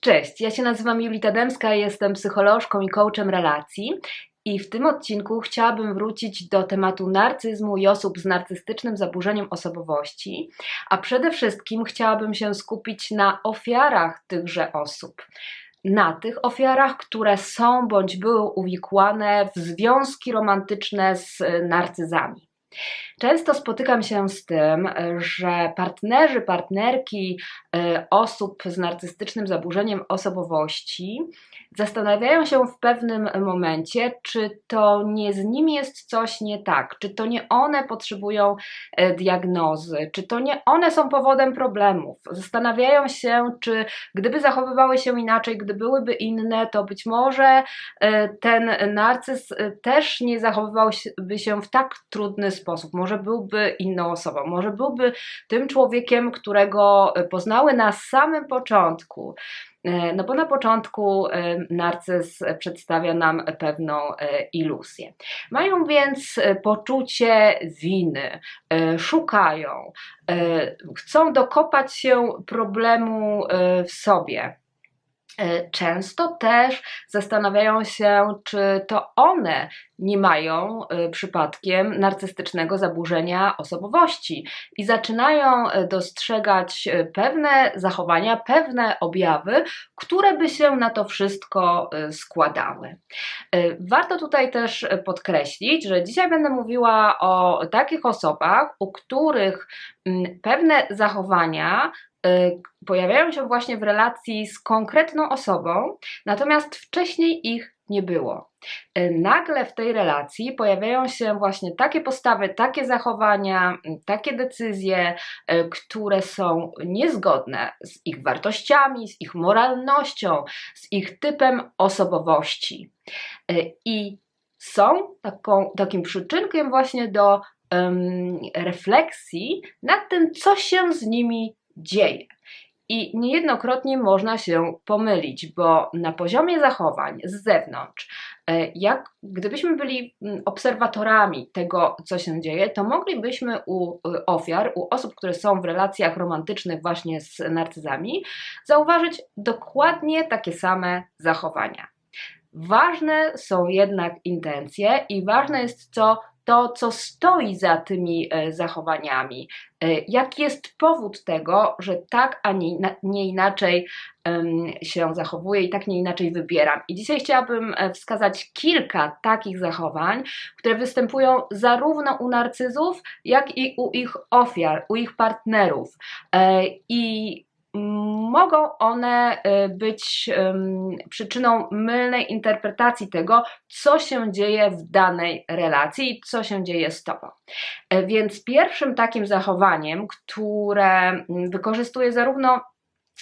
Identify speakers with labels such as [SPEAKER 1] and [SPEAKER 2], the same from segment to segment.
[SPEAKER 1] Cześć, ja się nazywam Julita Demska, jestem psycholożką i coachem relacji. I w tym odcinku chciałabym wrócić do tematu narcyzmu i osób z narcystycznym zaburzeniem osobowości, a przede wszystkim chciałabym się skupić na ofiarach tychże osób. Na tych ofiarach, które są bądź były uwikłane w związki romantyczne z narcyzami. Często spotykam się z tym, że partnerzy, partnerki e, osób z narcystycznym zaburzeniem osobowości zastanawiają się w pewnym momencie, czy to nie z nimi jest coś nie tak, czy to nie one potrzebują e, diagnozy, czy to nie one są powodem problemów. Zastanawiają się, czy gdyby zachowywały się inaczej, gdy byłyby inne, to być może e, ten narcyz też nie zachowywałby się w tak trudny sposób. Może byłby inną osobą, może byłby tym człowiekiem, którego poznały na samym początku. E, no bo na początku e, narcyz przedstawia nam pewną e, iluzję. Mają więc poczucie winy, szukają, chcą dokopać się problemu w sobie. E, często też zastanawiają się, czy to one nie mają e, przypadkiem narcystycznego zaburzenia osobowości i zaczynają e, dostrzegać pewne zachowania, pewne objawy, które by się na to wszystko składały. Warto tutaj też podkreślić, że dzisiaj będę mówiła o takich osobach, u których mm, pewne zachowania pojawiają się właśnie w relacji z konkretną osobą, natomiast wcześniej ich nie było. Y, nagle w tej relacji pojawiają się właśnie takie postawy, takie zachowania, takie decyzje, y, które są niezgodne z ich wartościami, z ich moralnością, z ich typem osobowości. I są taką, takim przyczynkiem właśnie do um, refleksji nad tym, co się z nimi dzieje. I niejednokrotnie można się pomylić, bo na poziomie zachowań z zewnątrz, e, jak gdybyśmy byli mm, obserwatorami tego, co się dzieje, to moglibyśmy u y, ofiar, u osób, które są w relacjach romantycznych właśnie z narcyzami, zauważyć dokładnie takie same zachowania. Ważne są jednak intencje i ważne jest, co to, co stoi za tymi e, zachowaniami, e, jaki jest powód tego, że tak, a nie, inaczej się zachowuję i tak nie inaczej wybieram. I dzisiaj chciałabym e, wskazać kilka takich zachowań, które występują zarówno u narcyzów, jak i u ich ofiar, u ich partnerów. I mogą one y, być przyczyną mylnej interpretacji tego, co się dzieje w danej relacji i co się dzieje z tobą. E, więc pierwszym takim zachowaniem, które wykorzystuje zarówno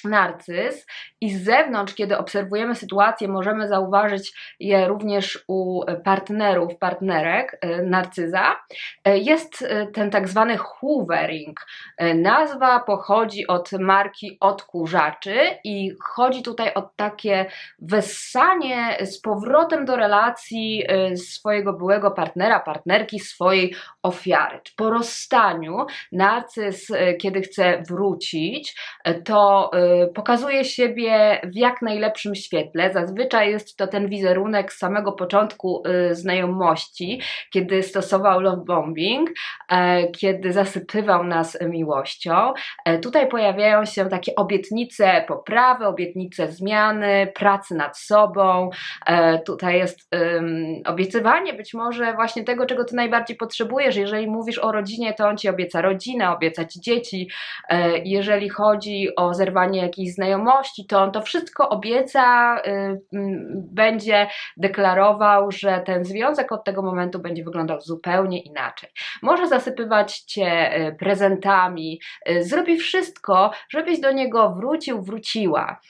[SPEAKER 1] narcyz i z zewnątrz, kiedy obserwujemy sytuację, możemy zauważyć je również u partnerów, partnerek e, narcyza, e, jest e, ten tak zwany hoovering. Nazwa pochodzi od marki odkurzaczy i chodzi tutaj o takie wessanie z powrotem do relacji swojego byłego partnera, partnerki, swojej ofiary. Po rozstaniu narcyz, kiedy chce wrócić, to pokazuje siebie w jak najlepszym świetle. Zazwyczaj jest to ten wizerunek z samego początku y, znajomości, kiedy stosował love bombing, e, kiedy zasypywał nas miłością. E, tutaj pojawiają się takie obietnice poprawy, obietnice zmiany, pracy nad sobą. E, tutaj jest obiecywanie być może właśnie tego, czego ty najbardziej potrzebujesz. Jeżeli mówisz o rodzinie, to on ci obieca rodzinę, obiecać dzieci. Jeżeli chodzi o zerwanie jakiejś znajomości, to on to wszystko obieca, y, będzie deklarował, że ten związek od tego momentu będzie wyglądał zupełnie inaczej. Może zasypywać cię y, prezentami, y, zrobi wszystko, żebyś do niego wrócił, wróciła.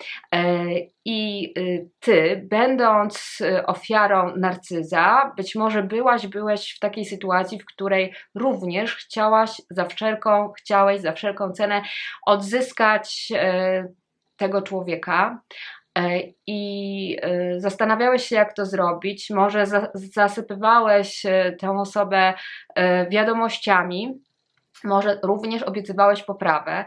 [SPEAKER 1] I ty, będąc ofiarą narcyza, być może byłaś, byłeś w takiej sytuacji, w której również chciałaś za wszelką, chciałeś za wszelką cenę odzyskać tego człowieka e, i zastanawiałeś się, jak to zrobić. Może zasypywałeś tę osobę wiadomościami, może również obiecywałeś poprawę.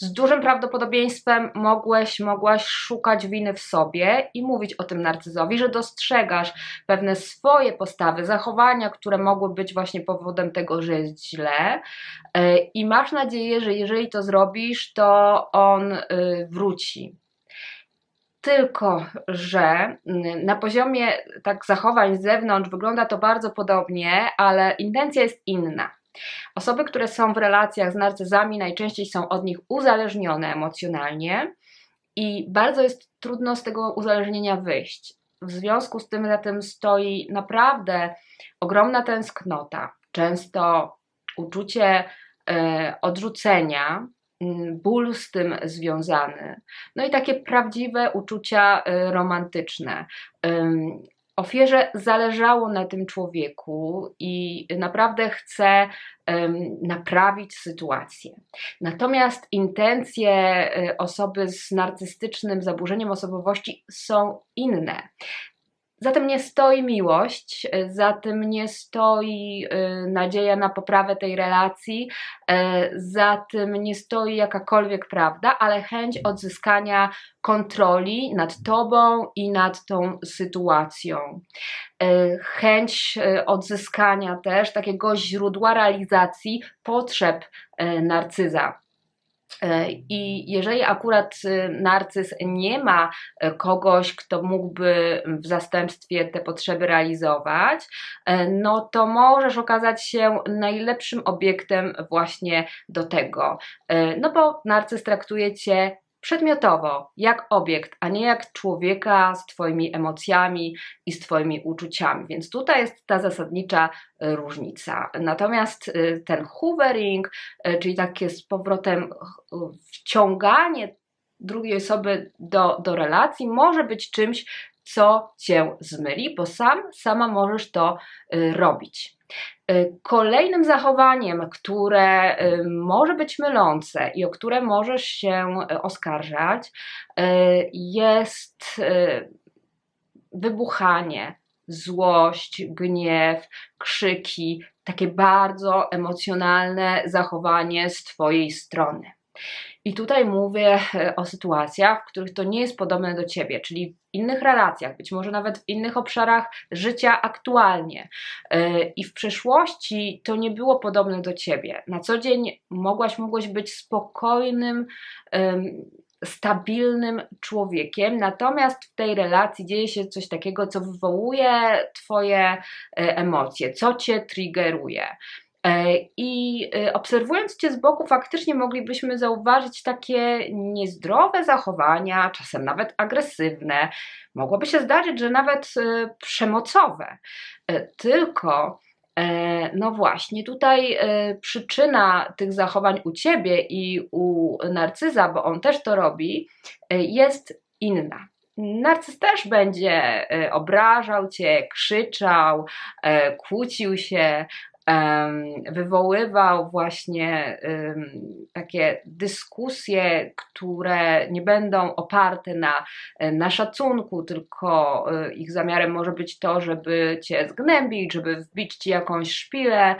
[SPEAKER 1] Z dużym prawdopodobieństwem mogłeś, mogłaś szukać winy w sobie i mówić o tym narcyzowi, że dostrzegasz pewne swoje postawy, zachowania, które mogły być właśnie powodem tego, że jest źle. E, I masz nadzieję, że jeżeli to zrobisz, to on y, wróci. Tylko, że mm, na poziomie tak zachowań z zewnątrz wygląda to bardzo podobnie, ale intencja jest inna. Osoby, które są w relacjach z narcyzami, najczęściej są od nich uzależnione emocjonalnie i bardzo jest trudno z tego uzależnienia wyjść. W związku z tym za tym stoi naprawdę ogromna tęsknota, często uczucie e, odrzucenia, ból z tym związany, no i takie prawdziwe uczucia e, romantyczne. Ofierze zależało na tym człowieku i naprawdę chce naprawić sytuację. Natomiast intencje e, osoby z narcystycznym zaburzeniem osobowości są inne. Za tym nie stoi miłość, za tym nie stoi y, nadzieja na poprawę tej relacji, e, za tym nie stoi jakakolwiek prawda, ale chęć odzyskania kontroli nad tobą i nad tą sytuacją. E, chęć e, odzyskania też takiego źródła realizacji potrzeb narcyza. E, I jeżeli akurat y, narcyz nie ma e, kogoś, kto mógłby w zastępstwie te potrzeby realizować, e, no to możesz okazać się najlepszym obiektem właśnie do tego. No bo narcyz traktuje cię przedmiotowo, jak obiekt, a nie jak człowieka z Twoimi emocjami i z Twoimi uczuciami. Więc tutaj jest ta zasadnicza e, różnica. Natomiast e, ten hoovering, e, czyli takie z powrotem wciąganie drugiej osoby do, do relacji, może być czymś, co cię zmyli, bo sam, sama możesz to robić. Y, kolejnym zachowaniem, które y, może być mylące i o które możesz się y, oskarżać, jest wybuchanie, złość, gniew, krzyki, takie bardzo emocjonalne zachowanie z Twojej strony. I tutaj mówię e, o sytuacjach, w których to nie jest podobne do ciebie, czyli w innych relacjach, być może nawet w innych obszarach życia aktualnie. E, I w przeszłości to nie było podobne do ciebie. Na co dzień mogłaś, mogłeś być spokojnym, stabilnym człowiekiem, natomiast w tej relacji dzieje się coś takiego, co wywołuje Twoje e, emocje, co Cię triggeruje. E, I e, obserwując Cię z boku, faktycznie moglibyśmy zauważyć takie niezdrowe zachowania, czasem nawet agresywne. Mogłoby się zdarzyć, że nawet e, przemocowe. Tylko, no właśnie, tutaj przyczyna tych zachowań u Ciebie i u narcyza, bo on też to robi, jest inna. Narcyz też będzie obrażał cię, krzyczał, kłócił się, wywoływał właśnie takie dyskusje, które nie będą oparte na, na szacunku, tylko e, ich zamiarem może być to, żeby cię zgnębić, żeby wbić ci jakąś szpilę.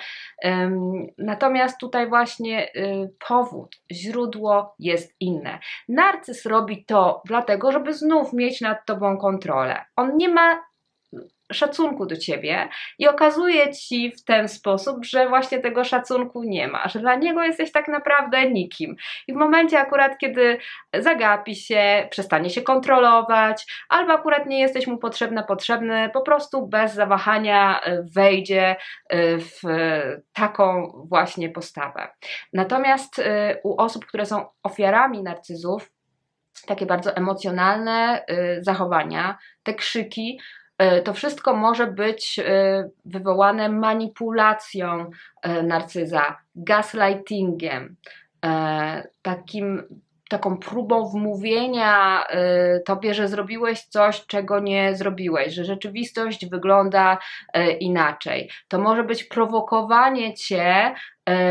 [SPEAKER 1] Natomiast tutaj właśnie y, powód, źródło jest inne. Narcyz robi to dlatego, żeby znów mieć nad tobą kontrolę. On nie ma szacunku do ciebie i okazuje ci w ten sposób, że właśnie tego szacunku nie ma, że dla niego jesteś tak naprawdę nikim. I w momencie akurat, kiedy zagapi się, przestanie się kontrolować, albo akurat nie jesteś mu potrzebna, potrzebny, po prostu bez zawahania e, wejdzie e, w taką właśnie postawę. Natomiast e, u osób, które są ofiarami narcyzów, takie bardzo emocjonalne zachowania, te krzyki E, to wszystko może być e, wywołane manipulacją e, narcyza, gaslightingiem, takim, taką próbą wmówienia tobie, że zrobiłeś coś, czego nie zrobiłeś, że rzeczywistość wygląda inaczej. To może być prowokowanie cię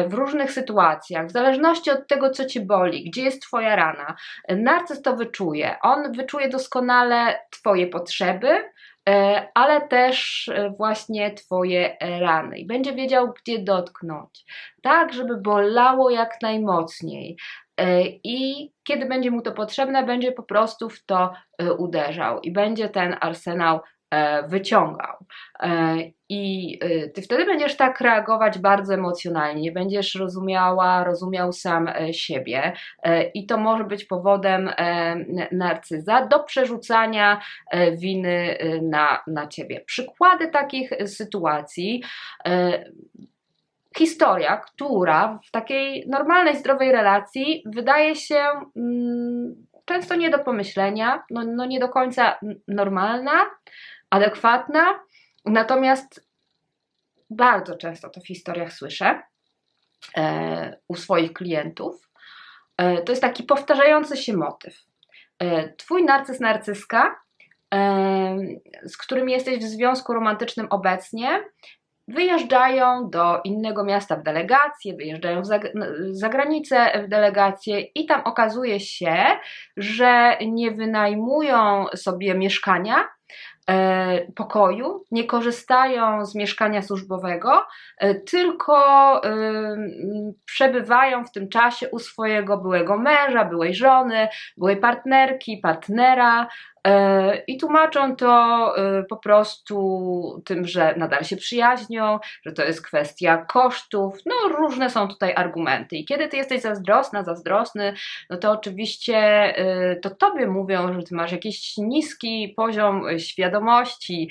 [SPEAKER 1] w różnych sytuacjach, w zależności od tego, co ci boli, gdzie jest Twoja rana. Narcyz to wyczuje. On wyczuje doskonale Twoje potrzeby, E, ale też e, właśnie Twoje rany. I będzie wiedział, gdzie dotknąć, tak, żeby bolało jak najmocniej. i kiedy będzie mu to potrzebne, będzie po prostu w to uderzał. I będzie ten arsenał wyciągał. I ty wtedy będziesz tak reagować bardzo emocjonalnie, nie będziesz rozumiała, rozumiał sam siebie, i to może być powodem narcyza do przerzucania winy na, na ciebie. Przykłady takich sytuacji historia, która w takiej normalnej, zdrowej relacji wydaje się mm, często nie do pomyślenia, no, no nie do końca normalna, adekwatna, natomiast bardzo często to w historiach słyszę e, u swoich klientów. E, to jest taki powtarzający się motyw. E, twój narcyz, narcyska, e, z którym jesteś w związku romantycznym obecnie, wyjeżdżają do innego miasta w delegację, wyjeżdżają za, za granicę w delegację i tam okazuje się, że nie wynajmują sobie mieszkania, pokoju, nie korzystają z mieszkania służbowego, e, tylko e, przebywają w tym czasie u swojego byłego męża, byłej żony, byłej partnerki, partnera, E, I tłumaczą to e, po prostu tym, że nadal się przyjaźnią, że to jest kwestia kosztów. No, różne są tutaj argumenty. I kiedy ty jesteś zazdrosna, zazdrosny, no to oczywiście e, to tobie mówią, że ty masz jakiś niski poziom świadomości,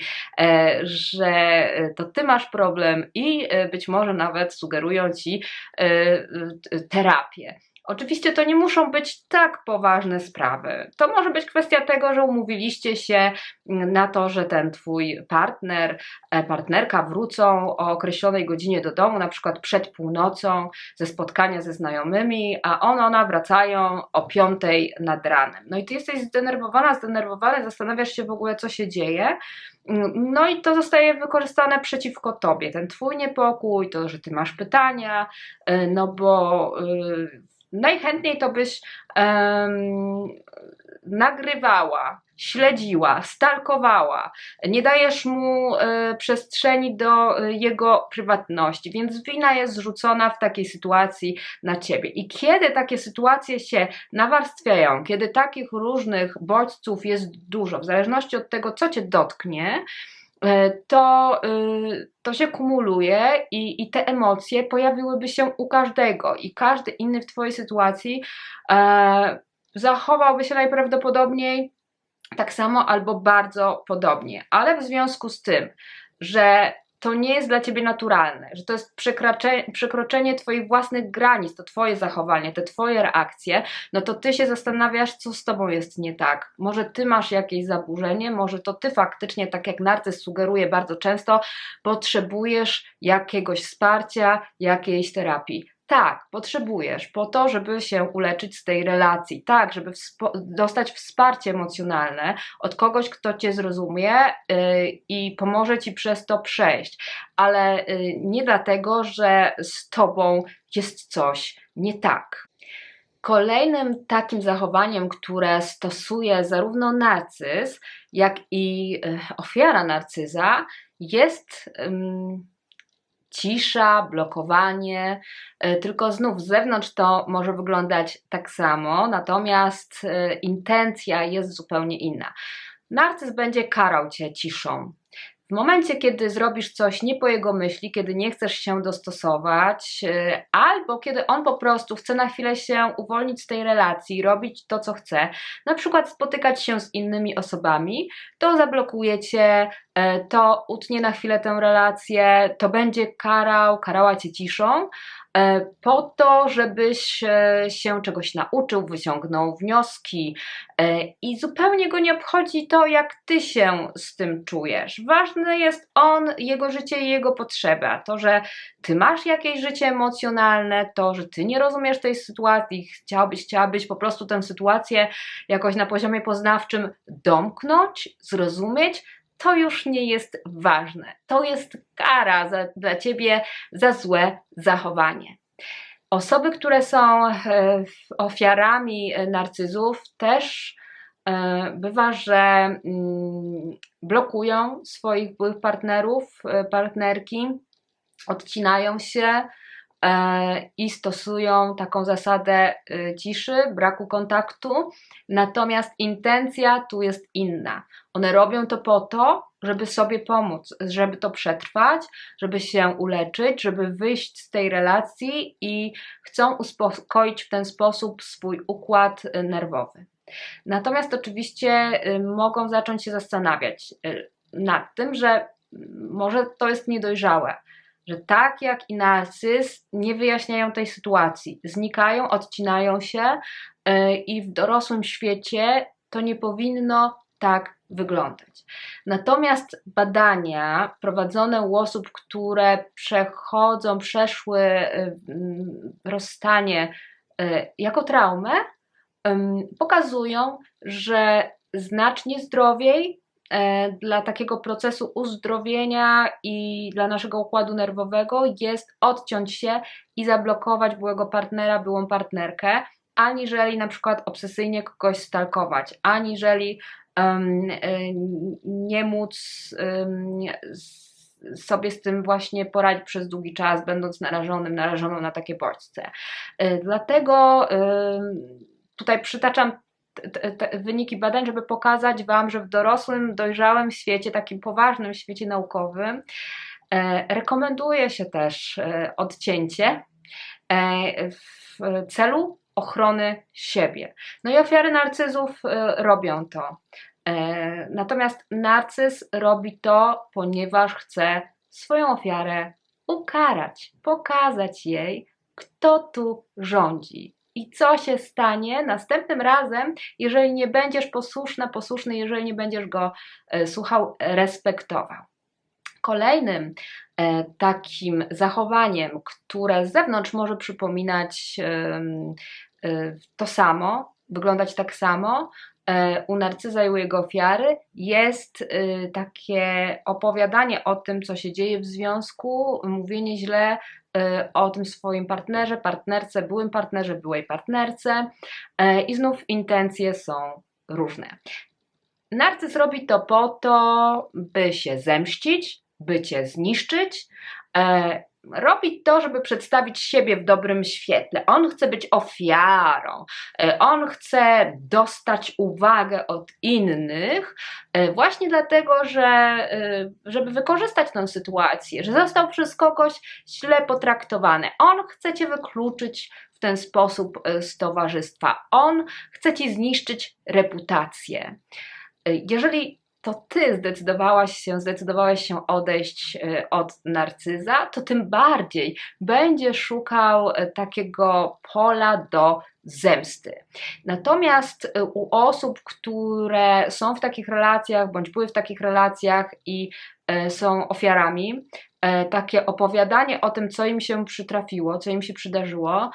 [SPEAKER 1] że to ty masz problem i być może nawet sugerują ci terapię. Oczywiście to nie muszą być tak poważne sprawy. To może być kwestia tego, że umówiliście się na to, że ten twój partner, e, partnerka wrócą o określonej godzinie do domu, na przykład przed północą ze spotkania ze znajomymi, a on, ona wracają o piątej nad ranem. No i ty jesteś zdenerwowana, zdenerwowany, zastanawiasz się w ogóle, co się dzieje. No i to zostaje wykorzystane przeciwko tobie. Ten twój niepokój, to, że ty masz pytania, e, no bo y, najchętniej to byś um, nagrywała, śledziła, stalkowała, nie dajesz mu e, przestrzeni do e, jego prywatności, więc wina jest zrzucona w takiej sytuacji na ciebie. I kiedy takie sytuacje się nawarstwiają, kiedy takich różnych bodźców jest dużo, w zależności od tego, co cię dotknie, to, y, to się kumuluje i, i te emocje pojawiłyby się u każdego i każdy inny w Twojej sytuacji e, zachowałby się najprawdopodobniej tak samo albo bardzo podobnie. Ale w związku z tym, że to nie jest dla ciebie naturalne, że to jest przekroczenie, twoich własnych granic, to twoje zachowanie, te twoje reakcje, no to ty się zastanawiasz, co z tobą jest nie tak. Może ty masz jakieś zaburzenie, może to ty faktycznie, tak jak narcyz sugeruje bardzo często, potrzebujesz jakiegoś wsparcia, jakiejś terapii. Tak, potrzebujesz po to, żeby się uleczyć z tej relacji, tak, żeby dostać wsparcie emocjonalne od kogoś, kto cię zrozumie yy, i pomoże ci przez to przejść, ale yy, nie dlatego, że z tobą jest coś nie tak. Kolejnym takim zachowaniem, które stosuje zarówno narcyz, jak i yy, ofiara narcyza, jest cisza, blokowanie, e, tylko znów z zewnątrz to może wyglądać tak samo, natomiast e, intencja jest zupełnie inna. Narcyz będzie karał cię ciszą, w momencie, kiedy zrobisz coś nie po jego myśli, kiedy nie chcesz się dostosować, y, albo kiedy on po prostu chce na chwilę się uwolnić z tej relacji, robić to, co chce, na przykład spotykać się z innymi osobami, to zablokuje cię, y, to utnie na chwilę tę relację, to będzie karał, karała cię ciszą, po to, żebyś e, się czegoś nauczył, wyciągnął wnioski e, i zupełnie go nie obchodzi to, jak ty się z tym czujesz. Ważne jest on, jego życie i jego potrzeby, a to, że ty masz jakieś życie emocjonalne, to, że ty nie rozumiesz tej sytuacji, chciałbyś, chciałabyś po prostu tę sytuację jakoś na poziomie poznawczym domknąć, zrozumieć, to już nie jest ważne. To jest kara za, dla ciebie za złe zachowanie. Osoby, które są e, ofiarami narcyzów, też e, bywa, że mm, blokują swoich byłych partnerów, e, partnerki, odcinają się, i stosują taką zasadę ciszy, braku kontaktu, natomiast intencja tu jest inna. One robią to po to, żeby sobie pomóc, żeby to przetrwać, żeby się uleczyć, żeby wyjść z tej relacji i chcą uspokoić w ten sposób swój układ nerwowy. Natomiast oczywiście mogą zacząć się zastanawiać nad tym, że może to jest niedojrzałe, że tak jak i narcyz nie wyjaśniają tej sytuacji, znikają, odcinają się yy, i w dorosłym świecie to nie powinno tak wyglądać. Natomiast badania prowadzone u osób, które przechodzą, przeszły yy, rozstanie yy, jako traumę, pokazują, że znacznie zdrowiej E, dla takiego procesu uzdrowienia i dla naszego układu nerwowego jest odciąć się i zablokować byłego partnera, byłą partnerkę, aniżeli na przykład obsesyjnie kogoś stalkować, aniżeli um, nie móc um, sobie z tym właśnie poradzić przez długi czas, będąc narażonym, narażoną na takie bodźce. E, dlatego tutaj przytaczam te, te wyniki badań, żeby pokazać Wam, że w dorosłym, dojrzałym świecie, takim poważnym świecie naukowym, e, rekomenduje się też e, odcięcie e, w celu ochrony siebie. No i ofiary narcyzów robią to. Natomiast narcyz robi to, ponieważ chce swoją ofiarę ukarać, pokazać jej, kto tu rządzi, i co się stanie następnym razem, jeżeli nie będziesz posłuszna, posłuszny, jeżeli nie będziesz go e, słuchał, respektował. Kolejnym e, takim zachowaniem, które z zewnątrz może przypominać e, to samo, wyglądać tak samo, u narcyza i u jego ofiary jest takie opowiadanie o tym, co się dzieje w związku, mówienie źle o tym swoim partnerze, partnerce, byłym partnerze, byłej partnerce y, i znów intencje są różne. Narcyz robi to po to, by się zemścić, by cię zniszczyć, y, robi to, żeby przedstawić siebie w dobrym świetle. On chce być ofiarą, e, on chce dostać uwagę od innych, e, właśnie dlatego, że e, żeby wykorzystać tę sytuację, że został przez kogoś źle potraktowany. On chce cię wykluczyć w ten sposób z towarzystwa. On chce ci zniszczyć reputację. Jeżeli to ty zdecydowałaś się, zdecydowałeś się odejść e, od narcyza, to tym bardziej będzie szukał e, takiego pola do zemsty. Natomiast e, u osób, które są w takich relacjach bądź były w takich relacjach i są ofiarami, takie opowiadanie o tym, co im się przytrafiło, co im się przydarzyło,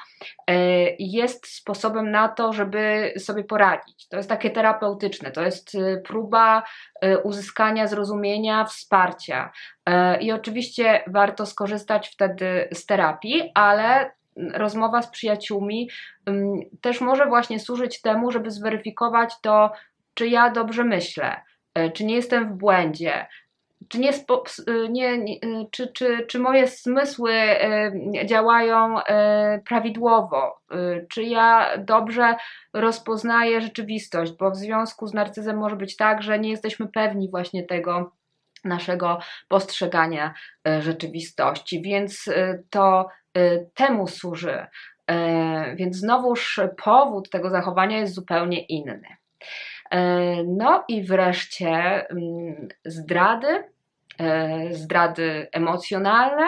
[SPEAKER 1] e, jest sposobem na to, żeby sobie poradzić. To jest takie terapeutyczne, to jest e, próba uzyskania zrozumienia, wsparcia. I oczywiście warto skorzystać wtedy z terapii, ale rozmowa z przyjaciółmi mm, też może właśnie służyć temu, żeby zweryfikować to, czy ja dobrze myślę, czy nie jestem w błędzie, czy, nie, y, nie, nie, y, czy, czy, czy moje zmysły y, działają prawidłowo, czy ja dobrze rozpoznaję rzeczywistość, bo w związku z narcyzem może być tak, że nie jesteśmy pewni właśnie tego naszego postrzegania rzeczywistości, więc to temu służy. Więc znowuż powód tego zachowania jest zupełnie inny. No i wreszcie mm, zdrady zdrady emocjonalne,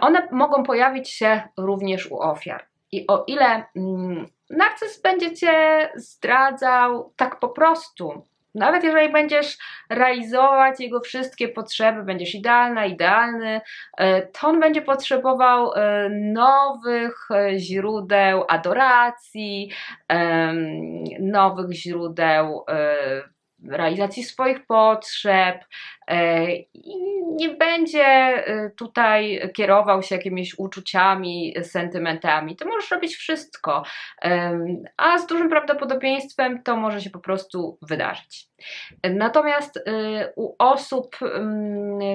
[SPEAKER 1] one mogą pojawić się również u ofiar. I o ile mm, narcyz będzie cię zdradzał tak po prostu, nawet jeżeli będziesz realizować jego wszystkie potrzeby, będziesz idealna, idealny, e, to on będzie potrzebował e, nowych źródeł adoracji, nowych źródeł realizacji swoich potrzeb e, i nie będzie e, tutaj kierował się jakimiś uczuciami, sentymentami. To możesz robić wszystko, a z dużym prawdopodobieństwem to może się po prostu wydarzyć. Natomiast e, u osób,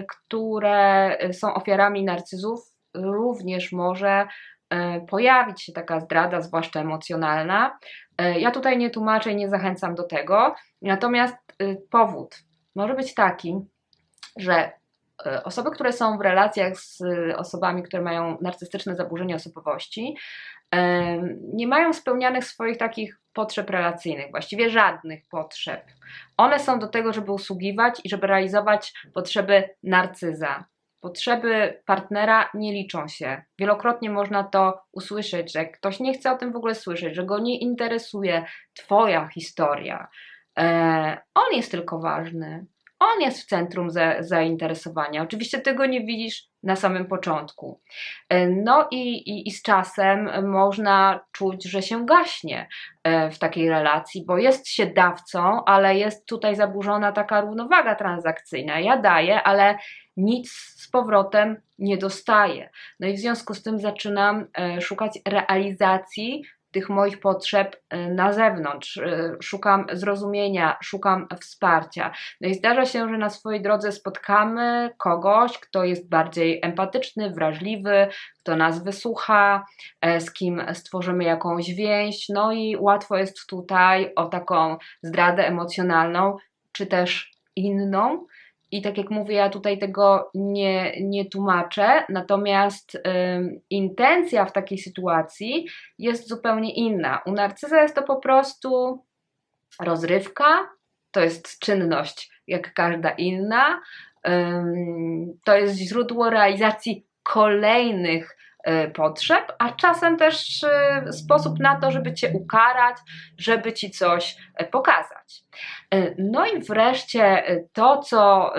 [SPEAKER 1] które są ofiarami narcyzów, również może e, pojawić się taka zdrada, zwłaszcza emocjonalna. E, Ja tutaj nie tłumaczę i nie zachęcam do tego, natomiast y, powód może być taki, że e, osoby, które są w relacjach z y, osobami, które mają narcystyczne zaburzenie osobowości, nie mają spełnianych swoich takich potrzeb relacyjnych, właściwie żadnych potrzeb. One są do tego, żeby usługiwać i żeby realizować potrzeby narcyza. Potrzeby partnera nie liczą się. Wielokrotnie można to usłyszeć, że ktoś nie chce o tym w ogóle słyszeć, że go nie interesuje Twoja historia. E, on jest tylko ważny. On jest w centrum za, zainteresowania. Oczywiście tego nie widzisz na samym początku. E, No i, i, i z czasem można czuć, że się gaśnie e, w takiej relacji, bo jest się dawcą, ale jest tutaj zaburzona taka równowaga transakcyjna. Ja daję, ale nic z powrotem nie dostaję. No i w związku z tym zaczynam e, szukać realizacji tych moich potrzeb e, na zewnątrz. E, Szukam zrozumienia, szukam wsparcia. No i zdarza się, że na swojej drodze spotkamy kogoś, kto jest bardziej empatyczny, wrażliwy, kto nas wysłucha, e, z kim stworzymy jakąś więź. No i łatwo jest tutaj o taką zdradę emocjonalną, czy też inną. I tak jak mówię, ja tutaj tego nie, nie tłumaczę, natomiast intencja w takiej sytuacji jest zupełnie inna. U narcyza jest to po prostu rozrywka, to jest czynność jak każda inna, to jest źródło realizacji kolejnych potrzeb, a czasem też y, sposób na to, żeby cię ukarać, żeby ci coś y, pokazać. No i wreszcie to, co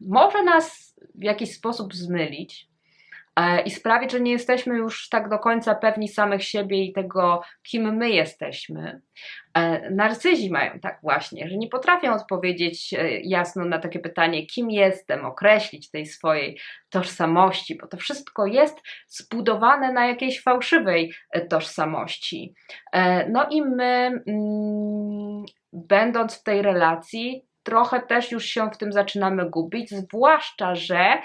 [SPEAKER 1] może nas w jakiś sposób zmylić e, i sprawić, że nie jesteśmy już tak do końca pewni samych siebie i tego, kim my jesteśmy. E, Narcyzi mają tak właśnie, że nie potrafią odpowiedzieć e, jasno na takie pytanie, kim jestem, określić tej swojej tożsamości, bo to wszystko jest zbudowane na jakiejś fałszywej e, tożsamości. E, No i my, mm, będąc w tej relacji, trochę też już się w tym zaczynamy gubić, zwłaszcza, że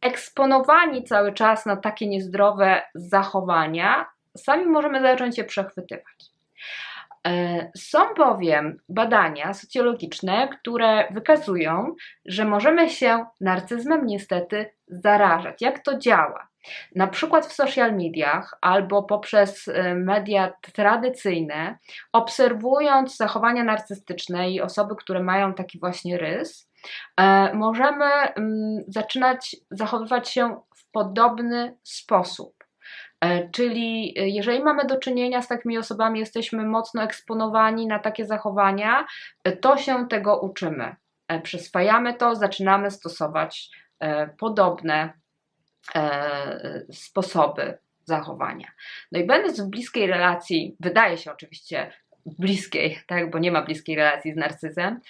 [SPEAKER 1] eksponowani cały czas na takie niezdrowe zachowania, sami możemy zacząć je przechwytywać. E, Są bowiem badania socjologiczne, które wykazują, że możemy się narcyzmem niestety zarażać. Jak to działa? Na przykład w social mediach albo poprzez e, media tradycyjne, obserwując zachowania narcystyczne i osoby, które mają taki właśnie rys, możemy mm, zaczynać zachowywać się w podobny sposób. E, Czyli e, jeżeli mamy do czynienia z takimi osobami, jesteśmy mocno eksponowani na takie zachowania, e, to się tego uczymy. E, Przyswajamy to, zaczynamy stosować e, podobne e, sposoby zachowania. No i będąc w bliskiej relacji, wydaje się oczywiście bliskiej, tak, bo nie ma bliskiej relacji z narcyzem, e,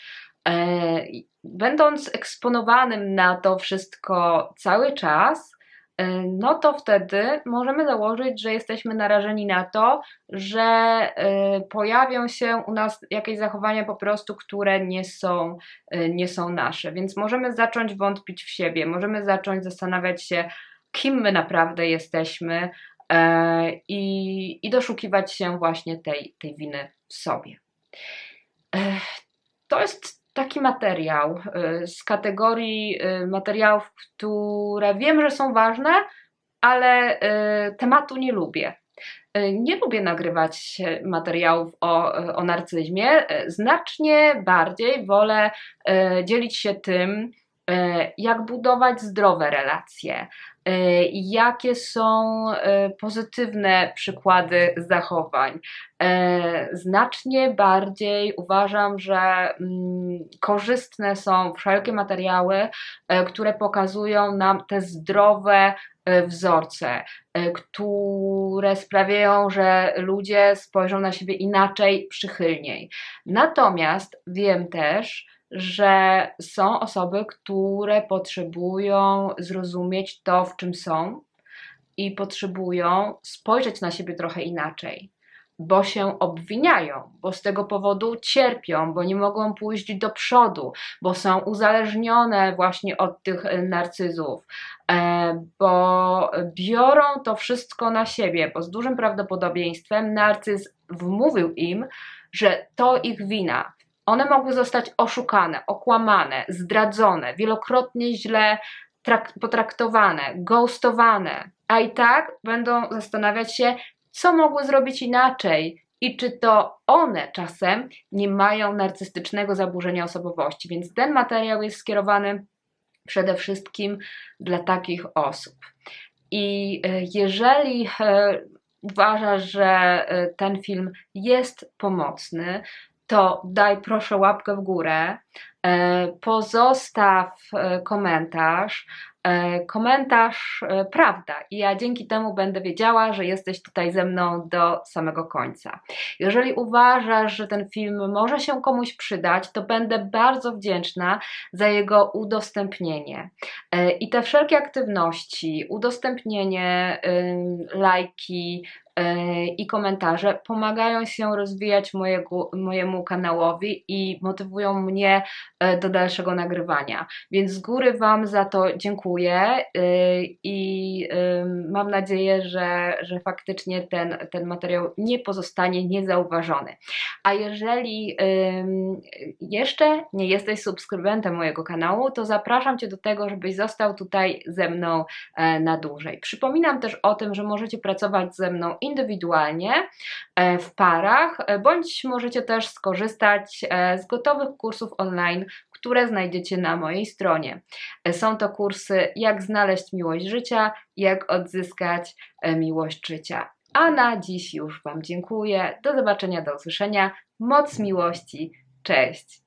[SPEAKER 1] będąc eksponowanym na to wszystko cały czas, e, no to wtedy możemy założyć, że jesteśmy narażeni na to, że e, pojawią się u nas jakieś zachowania po prostu, które nie są, e, nie są nasze. Więc możemy zacząć wątpić w siebie, możemy zacząć zastanawiać się, kim my naprawdę jesteśmy e, i, i doszukiwać się właśnie tej, tej winy w sobie. E, To jest taki materiał e, z kategorii e, materiałów, które wiem, że są ważne, ale e, tematu nie lubię. Nie lubię nagrywać materiałów o, o narcyzmie. Znacznie bardziej wolę dzielić się tym, jak budować zdrowe relacje, jakie są e, pozytywne przykłady zachowań. E, Znacznie bardziej uważam, że mm, korzystne są wszelkie materiały, e, które pokazują nam te zdrowe e, wzorce, e, które sprawiają, że ludzie spojrzą na siebie inaczej, przychylniej. Natomiast wiem też, że są osoby, które potrzebują zrozumieć to, w czym są i potrzebują spojrzeć na siebie trochę inaczej. bo się obwiniają, bo z tego powodu cierpią, bo nie mogą pójść do przodu, bo są uzależnione właśnie od tych e, narcyzów, e, bo biorą to wszystko na siebie, bo z dużym prawdopodobieństwem narcyz wmówił im, że to ich wina. One mogły zostać oszukane, okłamane, zdradzone, wielokrotnie źle potraktowane, ghostowane, a i tak będą zastanawiać się, co mogły zrobić inaczej i czy to one czasem nie mają narcystycznego zaburzenia osobowości. Więc ten materiał jest skierowany przede wszystkim dla takich osób. I e, jeżeli e, uważasz, że e, ten film jest pomocny, to daj proszę łapkę w górę, pozostaw komentarz, E, komentarz e, prawda i ja dzięki temu będę wiedziała, że jesteś tutaj ze mną do samego końca. Jeżeli uważasz, że ten film może się komuś przydać, to będę bardzo wdzięczna za jego udostępnienie. E, I te wszelkie aktywności, udostępnienie, lajki, i komentarze pomagają się rozwijać mojego, mojemu kanałowi i motywują mnie e, do dalszego nagrywania. Więc z góry Wam za to dziękuję e, i mam nadzieję, że, że faktycznie ten, ten materiał nie pozostanie niezauważony. A jeżeli jeszcze nie jesteś subskrybentem mojego kanału, to zapraszam Cię do tego, żebyś został tutaj ze mną e, na dłużej. Przypominam też o tym, że możecie pracować ze mną indywidualnie, e, w parach, e, bądź możecie też skorzystać e, z gotowych kursów online, które znajdziecie na mojej stronie. Są to kursy jak znaleźć miłość życia, jak odzyskać miłość życia. A na dziś już Wam dziękuję. Do zobaczenia, do usłyszenia. Moc miłości. Cześć!